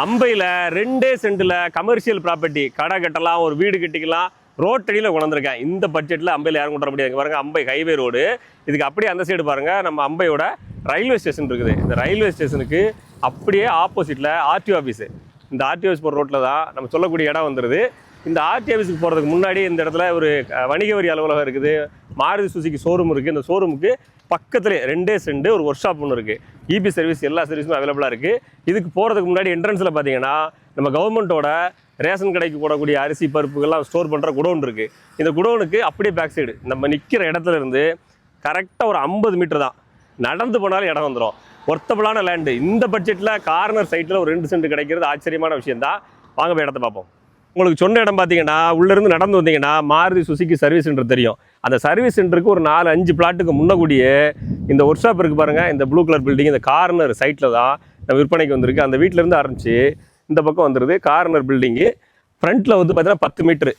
அம்பையில் ரெண்டே சென்ட்டில் commercial property கடை கட்டலாம் ஒரு வீடு கட்டிக்கலாம் ரோட்டடியில் கொண்டிருக்கேன் இந்த பட்ஜெட்டில் அம்பையில் யாரும் கொண்டு வர முடியாது. பாருங்கள் பாருங்க அம்பை ஹைவே ரோடு இதுக்கு அப்படியே அந்த சைடு பாருங்கள் நம்ம அம்பையோட ரயில்வே ஸ்டேஷன் இருக்குது. இந்த ரயில்வே ஸ்டேஷனுக்கு அப்படியே ஆப்போசிட்டில் ஆர்டிஓ ஆஃபீஸு இந்த ஆர்டிஓ ஆஃபீஸ் போகிற ரோட்டில் தான் நம்ம சொல்லக்கூடிய இடம் வந்துடுது இந்த ஆர்டி ஆஃபீஸுக்கு போகிறதுக்கு முன்னாடி இந்த இடத்துல ஒரு வணிக வரி அலுவலகம் இருக்குது. மாருதி சுசுகி ஷோரூம் இருக்குது இந்த ஷோரூமுக்கு பக்கத்துலேயே ரெண்டே செண்டு ஒரு ஒர்க் ஷாப் ஒன்று இருக்குது இபி சர்வீஸ் எல்லா சர்வீஸும் அவைலபிளாக இருக்குது இதுக்கு போகிறதுக்கு முன்னாடி என்ட்ரன்ஸில் பார்த்தீங்கன்னா நம்ம கவர்மெண்ட்டோட ரேஷன் கடைக்கு போடக்கூடிய அரிசி பருப்புகள்லாம் ஸ்டோர் பண்ணுற குடோன் இருக்குது இந்த குடோனுக்கு அப்படியே பேக் சைடு நம்ம நிற்கிற இடத்துல இருந்து கரெக்டாக ஒரு ஐம்பது மீட்டர் தான். நடந்து போனாலும் இடம் வந்துடும் ஒர்த்தபிளான லேண்டு இந்த பட்ஜெட்டில் கார்னர் சைட்டில் ஒரு ரெண்டு சென்ட் கிடைக்கிறது ஆச்சரியமான விஷயம் தான் வாங்க போய் இடத்த பார்ப்போம். உங்களுக்கு சொன்ன இடம் பார்த்தீங்கன்னா உள்ளேருந்து நடந்து வந்தீங்கன்னா மாருதி சுசுகி சர்வீஸ் சென்டர் தெரியும். அந்த சர்வீஸ் சென்டருக்கு ஒரு நாலு அஞ்சு பிளாட்டுக்கு முன்னக்கூடியே இந்த ஒர்க் ஷாப் இருக்குது பாருங்கள் இந்த ப்ளூ கலர் பில்டிங் இந்த கார்னர் சைட்டில் தான் நம்ம விற்பனைக்கு வந்திருக்கு. அந்த வீட்டிலேருந்து ஆரம்பிச்சு இந்த பக்கம் வந்துடுது கார்னர் பில்டிங்கு ஃப்ரண்ட்டில் வந்து பார்த்தீங்கன்னா பத்து மீட்ரு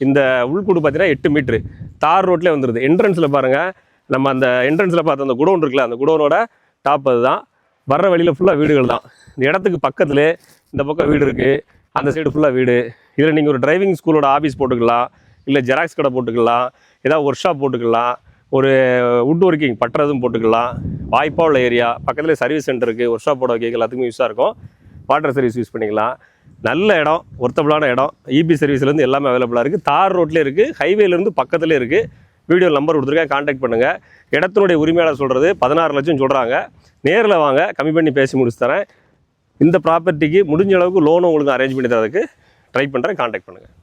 இந்த உள்கூடு பார்த்தீங்கன்னா எட்டு மீட்ரு தார் ரோட்லேயே வந்துடுது என்ட்ரன்ஸில் பாருங்கள் நம்ம அந்த என்ட்ரன்ஸில் பார்த்த அந்த குடோன் இருக்குல்ல அந்த குடோனோட டாப் அதுதான். வர்ற வழியில் ஃபுல்லாக வீடுகள் தான். இந்த இடத்துக்கு பக்கத்தில் இந்த பக்கம் வீடு இருக்குது அந்த சைடு ஃபுல்லாக வீடு. இதில் நீங்கள் ஒரு டிரைவிங் ஸ்கூலோட ஆஃபீஸ் போட்டுக்கலாம் இல்லை ஜெராக்ஸ் கடை போட்டுக்கலாம் ஏதாவது ஒர்க் ஷாப் போட்டுக்கலாம் ஒரு வுட் ஒர்க்கிங் பட்டுறதும் போட்டுக்கலாம். வாய்ப்பாக உள்ள ஏரியா பக்கத்தில் சர்வீஸ் சென்டர் இருக்குது ஒர்க் ஷாப் போட வைக்க எல்லாத்துக்குமே யூஸாக இருக்கும். வாட்டர் சர்வீஸ் யூஸ் பண்ணிக்கலாம். நல்ல இடம் ஒர்த்தபிளான இடம். இபி சர்வீஸ்லேருந்து எல்லாமே அவைலபிளாக இருக்குது தார் ரோட்லேயே இருக்குது ஹைவேலேருந்து பக்கத்துலேயே இருக்குது வீடியோ நம்பர் கொடுத்துருக்கேன் காண்டாக்ட் பண்ணுங்கள் இடத்தினுடைய உரிமையாளர் சொல்கிறது பதினாறு லட்சம் சொல்கிறாங்க நேரில் வாங்க கம்மி பண்ணி பேசி முடிச்சு தரேன். இந்த ப்ராப்பர்ட்டிக்கு முடிஞ்ச அளவுக்கு லோன் உங்களுக்கு அரேஞ்ச் பண்ணி தரதுக்கு ட்ரை பண்ணுறேன் காண்டாக்ட் பண்ணுங்கள்